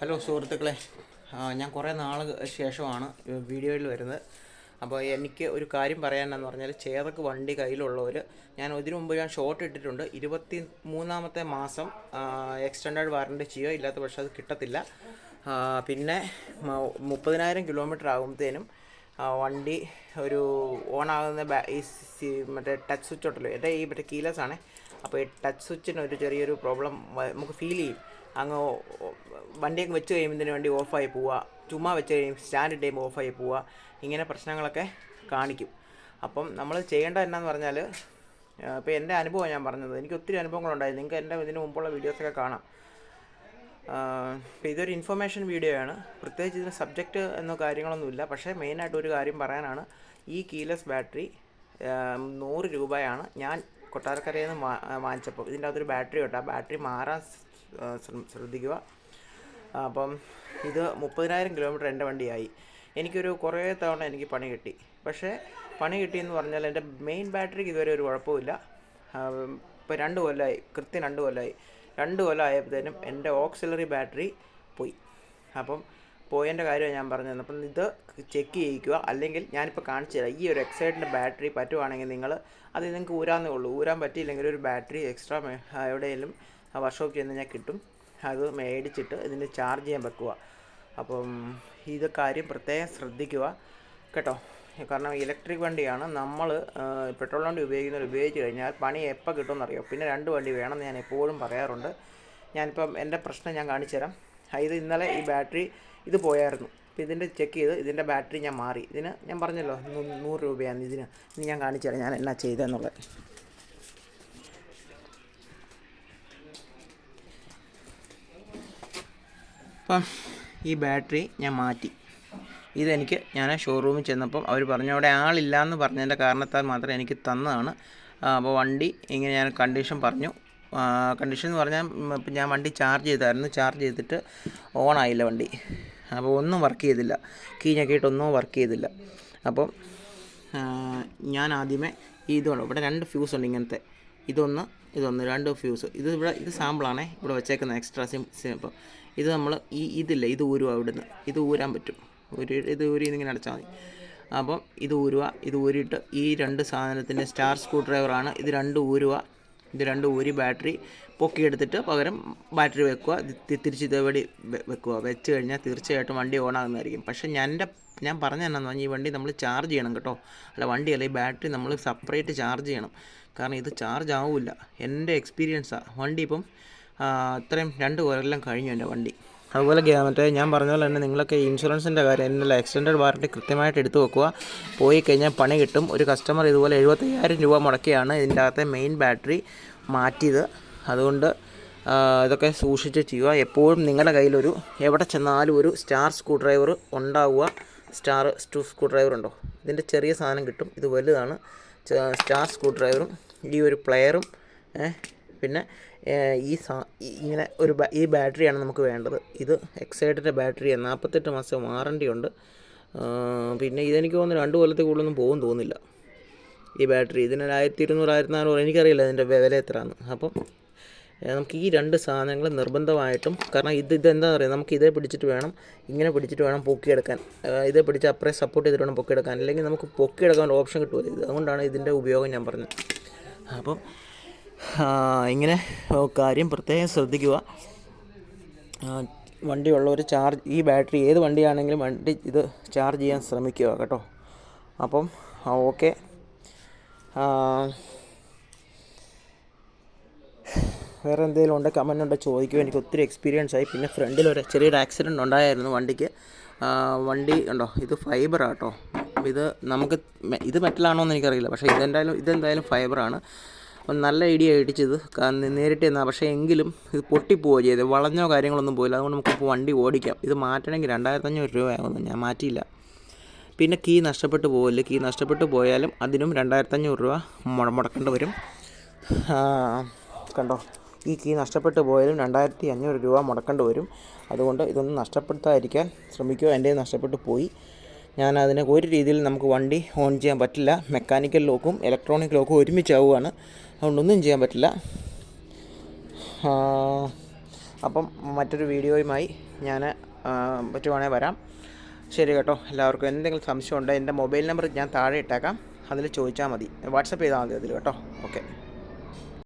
Hello സുഹൃത്തുക്കളെ. ഞാൻ കുറേ നാൾ ശേഷമാണ് വീഡിയോയിൽ വരുന്നത്. അപ്പോൾ എനിക്ക് ഒരു കാര്യം പറയാനെന്ന് പറഞ്ഞാൽ ചേതക്ക് വണ്ടി കയ്യിലുള്ളവർ ഞാൻ ഇതിനു മുമ്പ് ഞാൻ ഷോർട്ട് ഇട്ടിട്ടുണ്ട്. ഇരുപത്തി മൂന്നാമത്തെ മാസം എക്സ്റ്റൻഡഡ് വാറണ്ടി ചെയ്യുക ഇല്ലാത്ത പക്ഷേ അത് കിട്ടത്തില്ല. പിന്നെ മുപ്പതിനായിരം കിലോമീറ്റർ ആകുമ്പോഴത്തേനും വണ്ടി ഒരു ഓണാകുന്ന ബാ ഈ മറ്റേ ടച്ച് സ്വിച്ച് ഉണ്ടല്ലോ എന്റെ ഈ മറ്റേ കീലസ് ആണേ. അപ്പോൾ ഈ ടച്ച് സ്വിച്ചിന് ഒരു ചെറിയൊരു പ്രോബ്ലം നമുക്ക് ഫീൽ ചെയ്യും. അങ്ങ് വണ്ടിയൊക്കെ വെച്ച് കഴിയുമ്പോൾ വണ്ടി ഓഫായി പോവുക. ചുമ്മാ വെച്ച് കഴിയുമ്പോൾ സ്റ്റാൻഡ് ടൈം ഓഫായി പോവുക. ഇങ്ങനെ പ്രശ്നങ്ങളൊക്കെ കാണിക്കും. അപ്പം നമ്മൾ ചെയ്യേണ്ടത് എന്നാന്ന് പറഞ്ഞാൽ ഇപ്പോൾ എന്റെ അനുഭവം ഞാൻ പറഞ്ഞത്. എനിക്ക് ഒത്തിരി അനുഭവങ്ങളുണ്ടായി നിങ്ങൾക്ക് എന്റെ ഇതിന് മുമ്പുള്ള വീഡിയോസൊക്കെ കാണാം. അപ്പോൾ ഇതൊരു ഇൻഫർമേഷൻ വീഡിയോ ആണ്. പ്രത്യേകിച്ച് ഇതിന് സബ്ജക്റ്റ് എന്നോ കാര്യങ്ങളൊന്നുമില്ല പക്ഷേ മെയിനായിട്ട് ഒരു കാര്യം പറയാനാണ്. ഈ കീലെസ് ബാറ്ററി നൂറ് രൂപയാണ് ഞാൻ കൊട്ടാരക്കരയിൽ നിന്ന് വാങ്ങിച്ചപ്പോൾ ഇതിന്റെ അകത്തൊരു ബാറ്ററി ഉണ്ട്. ആ ബാറ്ററി മാറാൻ ശ്രദ്ധിക്കുക. അപ്പം ഇത് മുപ്പതിനായിരം കിലോമീറ്റർ എന്റെ വണ്ടിയായി. എനിക്കൊരു കുറേ തവണ എനിക്ക് പണി കിട്ടി. പക്ഷേ പണി കിട്ടിയെന്ന് പറഞ്ഞാൽ എന്റെ മെയിൻ ബാറ്ററിക്ക് ഇതുവരെ ഒരു കുഴപ്പമില്ല ഇപ്പോൾ രണ്ട് കൊല്ലമായി കൃത്യം രണ്ട് കൊല്ലമായി രണ്ട് കൊല്ലം ആയപ്പോഴത്തേനും എന്റെ ഓക്സിലറി ബാറ്ററി പോയി. അപ്പം പോയതിന്റെ കാര്യമാണ് ഞാൻ പറഞ്ഞത് അപ്പം ഇത് ചെക്ക് ചെയ്യിക്കുക. അല്ലെങ്കിൽ ഞാനിപ്പോൾ കാണിച്ചു തരാം. ഈ ഒരു എക്സൈഡിന്റെ ബാറ്ററി പറ്റുവാണെങ്കിൽ നിങ്ങൾ അത് നിങ്ങൾക്ക് ഊരാന്നേ ഉള്ളൂ. ഊരാൻ പറ്റിയില്ലെങ്കിൽ ഒരു ബാറ്ററി എക്സ്ട്രാ എവിടെയെങ്കിലും വർക്ക്ഷോപ്പ് ചെന്ന് കഴിഞ്ഞാൽ കിട്ടും. അത് മേടിച്ചിട്ട് ഇതിന് ചാർജ് ചെയ്യാൻ വെക്കുക. അപ്പം ഇത് കാര്യം പ്രത്യേകം ശ്രദ്ധിക്കുക കേട്ടോ. കാരണം ഇലക്ട്രിക് വണ്ടിയാണ് നമ്മൾ പെട്രോൾ വണ്ടി ഉപയോഗിക്കുന്നവർ ഉപയോഗിച്ച് കഴിഞ്ഞാൽ പണി എപ്പോൾ കിട്ടുമെന്നറിയോ. പിന്നെ രണ്ട് വണ്ടി വേണമെന്ന് ഞാൻ എപ്പോഴും പറയാറുണ്ട്. ഞാനിപ്പം എന്റെ പ്രശ്നം ഞാൻ കാണിച്ചു തരാം. ഇത് ഇന്നലെ ഈ ബാറ്ററി ഇത് പോയായിരുന്നു. അപ്പോൾ ഇതിന്റെ ചെക്ക് ചെയ്ത് ഇതിന്റെ ബാറ്ററി ഞാൻ മാറി. ഇതിന് ഞാൻ പറഞ്ഞല്ലോ നൂറ് രൂപയാണ് ഇതിന്. ഇനി ഞാൻ കാണിച്ചു തരാം ഞാൻ എന്നാ ചെയ്തതെന്നുള്ളത്. അപ്പം ഈ ബാറ്ററി ഞാൻ മാറ്റി. ഇതെനിക്ക് ഞാൻ ഷോറൂമിൽ ചെന്നപ്പം അവർ പറഞ്ഞു അവിടെ ആളില്ല എന്ന് പറഞ്ഞതിന്റെ കാരണത്താൽ മാത്രം എനിക്ക് തന്നതാണ്. അപ്പോൾ വണ്ടി ഇങ്ങനെ ഞാൻ കണ്ടീഷൻ പറഞ്ഞു. കണ്ടീഷൻ എന്ന് പറഞ്ഞാൽ ഇപ്പം ഞാൻ വണ്ടി ചാർജ് ചെയ്തായിരുന്നു. ചാർജ് ചെയ്തിട്ട് ഓൺ ആയില്ല വണ്ടി. അപ്പോൾ ഒന്നും വർക്ക് ചെയ്തില്ല. കീ ഞെക്കിയിട്ടൊന്നും വർക്ക് ചെയ്തില്ല. അപ്പം ഞാൻ ആദ്യമേ ഈ ഇതുണ്ട്. ഇവിടെ രണ്ട് ഫ്യൂസ് ഉണ്ട് ഇങ്ങനത്തെ. ഇതൊന്ന് ഇതൊന്ന് രണ്ട് ഫ്യൂസ് ഇത് ഇവിടെ ഇത് സാമ്പിളാണേ ഇവിടെ വെച്ചേക്കുന്ന എക്സ്ട്രാ സിം സിം ഇപ്പം. ഇത് നമ്മൾ ഈ ഇതില്ല ഇത് ഊരുക ഇവിടുന്ന്. ഇത് ഊരാൻ പറ്റും. ഒരു ഇത് ഊരി ഇങ്ങനെ അടച്ചാൽ മതി. അപ്പം ഇത് ഊരുക ഇത് ഊരിയിട്ട് ഈ രണ്ട് സാധനത്തിന്റെ സ്റ്റാർ സ്ക്രൂ ഡ്രൈവറാണ് ഇത് രണ്ട് ഊരുക ഇത് രണ്ട് ഊരി ബാറ്ററി പൊക്കിയെടുത്തിട്ട് പകരം ബാറ്ററി വെക്കുക. തിരിച്ച് ഇതേപടി വെക്കുക. വെച്ച് കഴിഞ്ഞാൽ തീർച്ചയായിട്ടും വണ്ടി ഓൺ ആകുന്നതായിരിക്കും പക്ഷേ ഞാൻ എന്റെ ഞാൻ പറഞ്ഞ പറഞ്ഞാൽ ഈ വണ്ടി നമ്മൾ ചാർജ് ചെയ്യണം കേട്ടോ. അല്ല വണ്ടിയല്ല ഈ ബാറ്ററി നമ്മൾ സെപ്പറേറ്റ് ചാർജ് ചെയ്യണം. കാരണം ഇത് ചാർജ് ആവില്ല. എന്റെ എക്സ്പീരിയൻസാണ് വണ്ടി ഇപ്പം ഇത്രയും രണ്ട് കൊല്ലം കഴിഞ്ഞു എന്റെ വണ്ടി. അതുപോലെ മറ്റേ ഞാൻ പറഞ്ഞ പോലെ തന്നെ നിങ്ങളൊക്കെ ഇൻഷുറൻസിന്റെ കാര്യം എന്നല്ല എക്സ്റ്റൻഡ് വാറണ്ടി കൃത്യമായിട്ട് എടുത്തു വെക്കുക. പോയി കഴിഞ്ഞാൽ പണി കിട്ടും. ഒരു കസ്റ്റമർ ഇതുപോലെ എഴുപത്തയ്യായിരം രൂപ മുടക്കിയാണ് ഇതിന്റെ അകത്തെ മെയിൻ ബാറ്ററി മാറ്റിയത്. അതുകൊണ്ട് ഇതൊക്കെ സൂക്ഷിച്ച് ചെയ്യുക. എപ്പോഴും നിങ്ങളുടെ കയ്യിലൊരു എവിടെ ചെന്നാലും ഒരു സ്റ്റാർ സ്ക്രൂ ഡ്രൈവർ ഉണ്ടാവുക. സ്റ്റാർ സ്റ്റൂ സ്ക്രൂ ഡ്രൈവർ ഉണ്ടോ? ഇതിന്റെ ചെറിയ സാധനം കിട്ടും. ഇത് വലുതാണ്. സ്റ്റാർ സ്ക്രൂ ഡ്രൈവറും ഈ ഒരു പ്ലെയറും പിന്നെ ഈ സാ ഇങ്ങനെ ഒരു ഈ ബാറ്ററിയാണ് നമുക്ക് വേണ്ടത്. ഇത് എക്സൈഡിന്റെ ബാറ്ററിയാണ് നാൽപ്പത്തെട്ട് മാസം വാറണ്ടി ഉണ്ട്. പിന്നെ ഇതെനിക്ക് തോന്നുന്നു രണ്ട് കൊല്ലത്തിൽ കൂടുതലൊന്നും പോകും തോന്നുന്നില്ല. ഈ ബാറ്ററി ഇതിന് ആയിരത്തി ഇരുന്നൂറ് ആയിരത്തി നാനൂറ് എനിക്കറിയില്ല ഇതിന്റെ വില എത്രയാണ് അപ്പം നമുക്ക് ഈ രണ്ട് സാധനങ്ങൾ നിർബന്ധമായിട്ടും കാരണം ഇത് ഇതെന്താ പറയുക നമുക്ക് ഇതേ പിടിച്ചിട്ട് വേണം ഇങ്ങനെ പിടിച്ചിട്ട് വേണം പൊക്കിയെടുക്കാൻ. ഇതേ പിടിച്ച് അപ്പുറേ സപ്പോർട്ട് ചെയ്തിട്ട് വേണം പൊക്കിയെടുക്കാൻ. അല്ലെങ്കിൽ നമുക്ക് പൊക്കിയെടുക്കാൻ ഓപ്ഷൻ കിട്ടുമല്ലോ ഇത് അതുകൊണ്ടാണ് ഇതിന്റെ ഉപയോഗം ഞാൻ പറഞ്ഞത്. അപ്പം ഇങ്ങനെ കാര്യം പ്രത്യേകം ശ്രദ്ധിക്കുക. വണ്ടിയുള്ളവർ ചാർജ് ഈ ബാറ്ററി ഏത് വണ്ടിയാണെങ്കിലും വണ്ടി ഇത് ചാർജ് ചെയ്യാൻ ശ്രമിക്കുക കേട്ടോ. അപ്പം ഓക്കെ വേറെ എന്തെങ്കിലും ഉണ്ടെങ്കിൽ കമന്റ് ഉണ്ടെങ്കിൽ ചോദിക്കുമോ എനിക്ക് ഒത്തിരി എക്സ്പീരിയൻസ് ആയി. പിന്നെ ഫ്രണ്ടിൽ ഒരു ചെറിയൊരു ആക്സിഡന്റ് ഉണ്ടായിരുന്നു വണ്ടിക്ക്. വണ്ടി ഉണ്ടോ? ഇത് ഫൈബറാണ് കേട്ടോ ഇത് നമുക്ക് ഇത് മെറ്റലാണോ എന്ന് എനിക്കറിയില്ല. പക്ഷേ ഇതെന്തായാലും ഇതെന്തായാലും ഫൈബറാണ് നല്ല ഐഡിയ ഇടിച്ചത് നേരിട്ട് എന്നാൽ പക്ഷേ എങ്കിലും ഇത് പൊട്ടിപ്പോവുക ചെയ്ത് വളഞ്ഞോ കാര്യങ്ങളൊന്നും പോയില്ല. അതുകൊണ്ട് നമുക്കിപ്പോൾ വണ്ടി ഓടിക്കാം. ഇത് മാറ്റണമെങ്കിൽ രണ്ടായിരത്തഞ്ഞൂറ് രൂപയാകുന്നു ഞാൻ മാറ്റിയില്ല. പിന്നെ കീ നഷ്ടപ്പെട്ടു പോകില്ല കീ നഷ്ടപ്പെട്ടു പോയാലും അതിനും രണ്ടായിരത്തഞ്ഞൂറ് രൂപ മുട മുടക്കേണ്ടി വരും. കണ്ടോ? ഈ കീ നഷ്ടപ്പെട്ടു പോയാലും രണ്ടായിരത്തി അഞ്ഞൂറ് രൂപ മുടക്കേണ്ടി വരും. അതുകൊണ്ട് ഇതൊന്നും നഷ്ടപ്പെടുത്താതിരിക്കാൻ ശ്രമിക്കുക. എന്റെ നഷ്ടപ്പെട്ടു പോയി. ഞാൻ അതിനെ ഒരു രീതിയിൽ നമുക്ക് വണ്ടി ഓൺ ചെയ്യാൻ പറ്റില്ല. മെക്കാനിക്കൽ ലോക്കും ഇലക്ട്രോണിക് ലോക്കും ഒരുമിച്ചാവുകയാണ്. അതുകൊണ്ടൊന്നും ചെയ്യാൻ പറ്റില്ല. അപ്പം മറ്റൊരു വീഡിയോയുമായി ഞാൻ പറ്റുവാണെങ്കിൽ വരാം. ശരി കേട്ടോ. എല്ലാവർക്കും എന്തെങ്കിലും സംശയം ഉണ്ടോ എന്റെ മൊബൈൽ നമ്പർ ഞാൻ താഴെ ഇട്ടേക്കാം. അതിൽ ചോദിച്ചാൽ മതി. വാട്സപ്പ് ചെയ്താൽ മതി അതിൽ കേട്ടോ. ഓക്കെ.